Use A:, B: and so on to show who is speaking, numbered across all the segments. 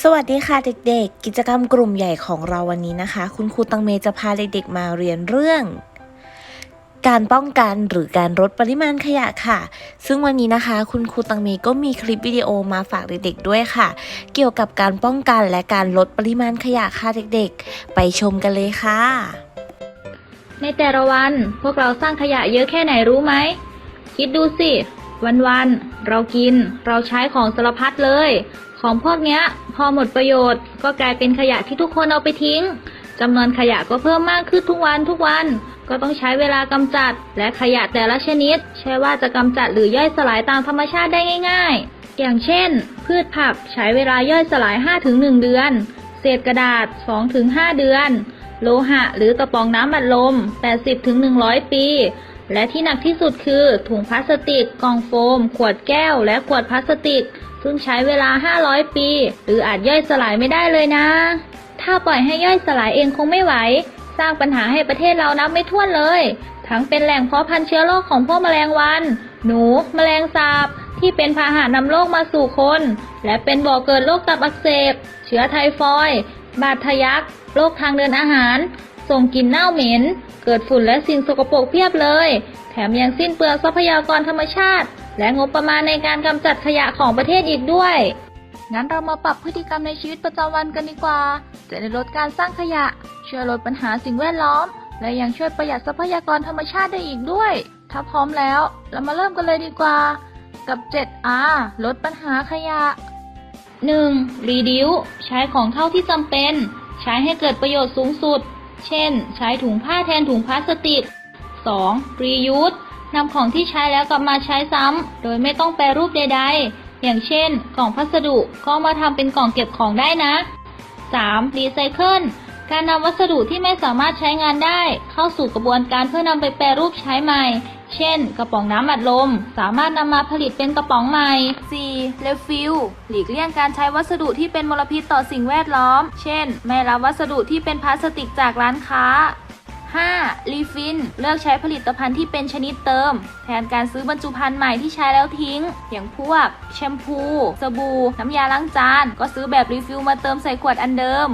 A: สวัสดีค่ะเด็กๆ กิจกรรมกลุ่มใหญ่ของเราวันนี้นะคะ คุณครูตังเมจะพาเด็กๆมาเรียนเรื่อง การป้องกันหรือการลดปริมาณขยะค่ะ ซึ่งวันนี้นะคะ คุณครูตังเมก็มีคลิปวิดีโอมาฝากเด็กๆด้วยค่ะ เกี่ยวกับการป้องกันและการลดปริมาณขยะค่ะเด็กๆ ไปชมกันเลยค่ะ
B: ในแต่ละวันพวกเราสร้างขยะเยอะแค่ไหนรู้ไหม คิดดูสิ วันๆ เรากิน เราใช้ของสารพัดเลย ของพวกเนี้ย พอหมดประโยชน์ ก็กลายเป็นขยะที่ทุกคนเอาไปทิ้งจำนวนขยะก็เพิ่มมากขึ้นทุกวันทุกวัน ก็ต้องใช้เวลากำจัด และขยะแต่ละชนิด ใช่ว่าจะกำจัดหรือย่อยสลายตามธรรมชาติได้ง่าย ๆ อย่างเช่น พืชผักใช้เวลาย่อยสลาย 5-1 เดือน เศษกระดาษ 2-5 เดือน โลหะ หรือกระป๋องน้ำอัดลม 80-100 ปี และที่หนักที่สุดคือ ถุงพลาสติก กล่องโฟม ขวดแก้ว และขวดพลาสติก ซึ่งใช้เวลา 500 ปี หรืออาจย่อยสลายไม่ได้เลยนะ ถ้าปล่อยให้ย่อยสลายเองคงไม่ไหว สร้างปัญหาให้ประเทศเรานับไม่ถ้วนเลย ทั้งเป็นแหล่งเพาะพันธุ์เชื้อโรคของพวกแมลงวัน หนู แมลงสาบ ที่เป็นพาหะนำโรคมาสู่คน และเป็นบ่อเกิดโรคตับอักเสบ เชื้อไทฟอยด์บาดทะยักโรคทางเดินอาหาร ส่งกลิ่นเน่าเหม็น เกิดฝุ่นและสิ่งสกปรกเพียบเลย แถมยังสิ้นเปลืองทรัพยากรธรรมชาติ และงบประมาณในการกำจัดขยะของประเทศอีกด้วย งั้นเรามาปรับพฤติกรรมในชีวิตประจำวันกันดีกว่า จะได้ลดการสร้างขยะ ช่วยลดปัญหาสิ่งแวดล้อม และยังช่วยประหยัดทรัพยากรธรรมชาติได้อีกด้วย ถ้าพร้อมแล้ว เรามาเริ่มกันเลยดีกว่า กับ 7R ลดปัญหาขยะ 1. Reduce ใช้ของเท่าที่จำเป็น ใช้ให้เกิดประโยชน์สูงสุด เช่น ใช้ถุงผ้าแทนถุงพลาสติก 2. Reuse นำของที่ใช้แล้วกลับมาใช้ซ้ำ โดยไม่ต้องแปรรูปใดๆ อย่างเช่น กล่องพัสดุก็มาทำเป็นกล่องเก็บของได้นะ 3. Recycle การนำวัสดุที่ไม่สามารถใช้งานได้ เข้าสู่กระบวนการเพื่อนำไปแปรรูปใช้ใหม่ เช่น กระป๋องน้ำอัดลม สามารถนำมาผลิตเป็นกระป๋องใหม่ 4. r e f i l หลีกเลี่ยงการใช้วัสดุที่เป็นมลพิษต่อสิ่งแวดล้อม เช่น ไม่รับวัสดุที่เป็นพลาสติกจากร้านค้า 5. รีฟินเลือกใช้ผลิตภัณฑ์ที่เป็นชนิดเติม แทนการซื้อบรรจุภัณฑ์ใหม่ที่ใช้แล้วทิ้ง อย่างพวก แชมพู สบู่ น้ำยาล้างจาน ก็ซื้อแบบรีฟิลมาเติมใส่ขวดอันเดิม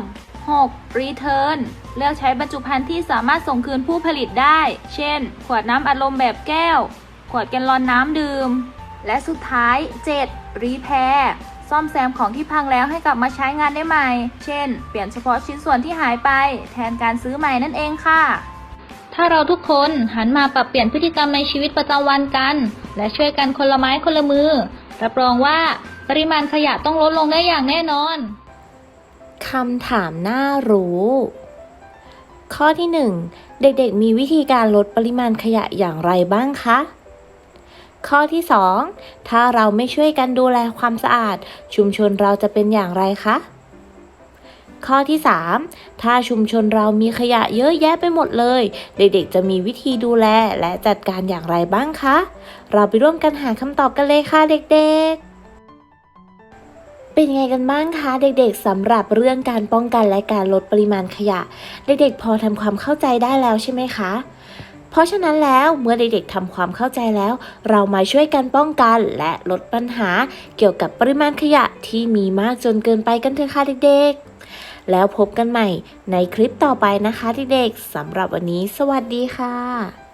B: 6. Return เลือกใช้บรรจุภัณฑ์ที่สามารถส่งคืนผู้ผลิตได้ เช่น ขวดน้ำอัดลมแบบแก้ว ขวดแกลลอนน้ำดื่ม และสุดท้าย 7. Repair ซ่อมแซมของที่พังแล้วให้กลับมาใช้งานได้ใหม่ เช่น เปลี่ยนเฉพาะชิ้นส่วนที่หายไป แทนการซื้อใหม่นั่นเองค่ะ ถ้าเราทุกคนหันมาปรับเปลี่ยนพฤติกรรมในชีวิตประจำวันกัน และช่วยกันคนละไม้คนละมือ รับรองว่าปริมาณขยะต้องลดลงได้อย่างแน่นอน
A: คำถามน่ารู้ ข้อที่ 1 เด็กๆ มีวิธีการลดปริมาณขยะอย่างไรบ้างคะ ข้อที่ 2 ถ้าเราไม่ช่วยกันดูแลความสะอาด ชุมชนเราจะเป็นอย่างไรคะ ข้อที่ 3 ถ้าชุมชนเรามีขยะเยอะแยะไปหมดเลย เด็กๆ จะมีวิธีดูแลและจัดการอย่างไรบ้างคะ เราไปร่วมกันหาคำตอบกันเลยค่ะเด็กๆ เป็นยังไงกันบ้างคะเด็กๆสำหรับเรื่องการป้องกันและการลดปริมาณขยะ เด็กๆ พอทำความเข้าใจได้แล้วใช่ไหมคะ เพราะฉะนั้นแล้วเมื่อเด็กๆทำความเข้าใจแล้ว เรามาช่วยกันป้องกันและลดปัญหาเกี่ยวกับปริมาณขยะที่มีมากจนเกินไปกันเถอะค่ะเด็กๆ แล้วพบกันใหม่ในคลิปต่อไปนะคะเด็กๆสำหรับวันนี้ สวัสดีค่ะ